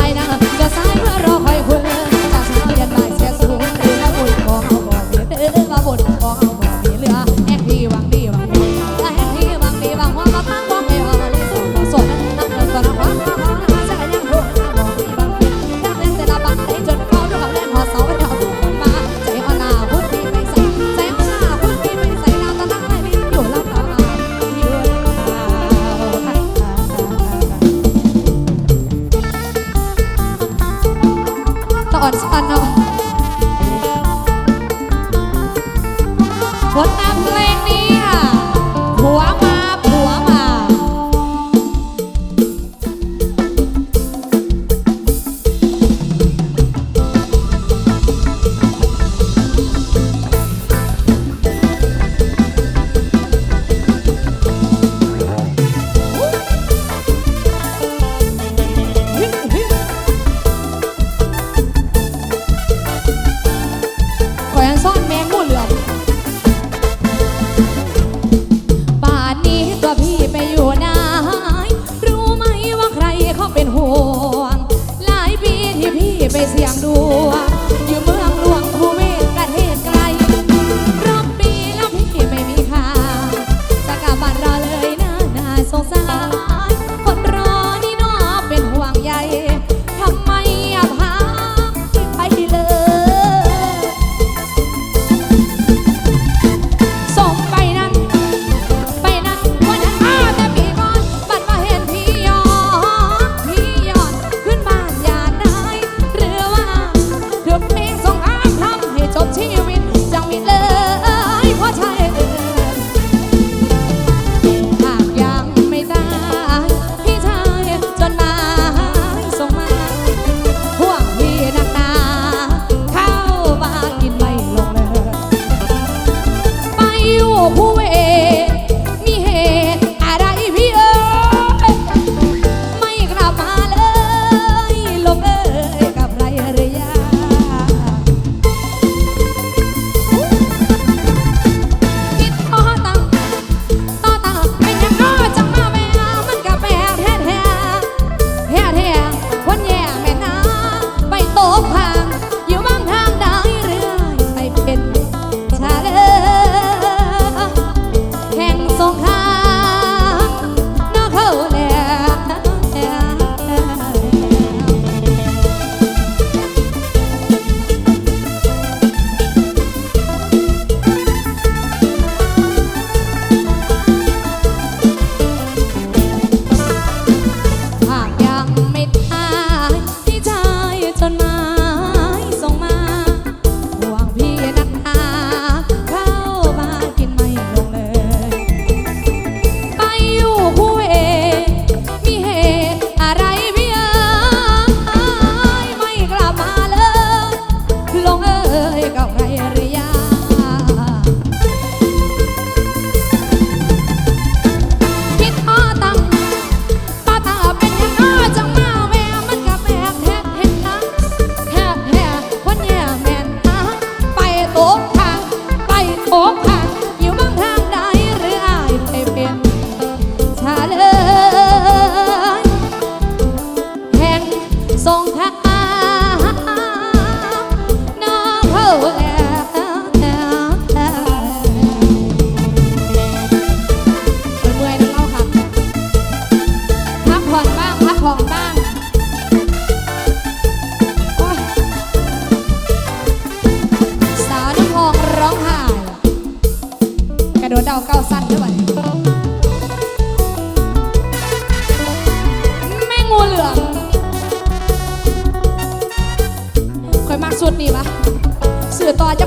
ายนะคะจะสาย I know. ระโดดเดาเก้าสั้นด้วยแม่งูเหลืองค่อยมากสุดนี่ปะสื่อต่อจะ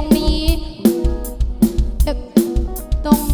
รงนี้ ตรง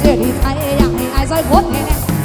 เจดีไทยอยากให้อายซอคดแน่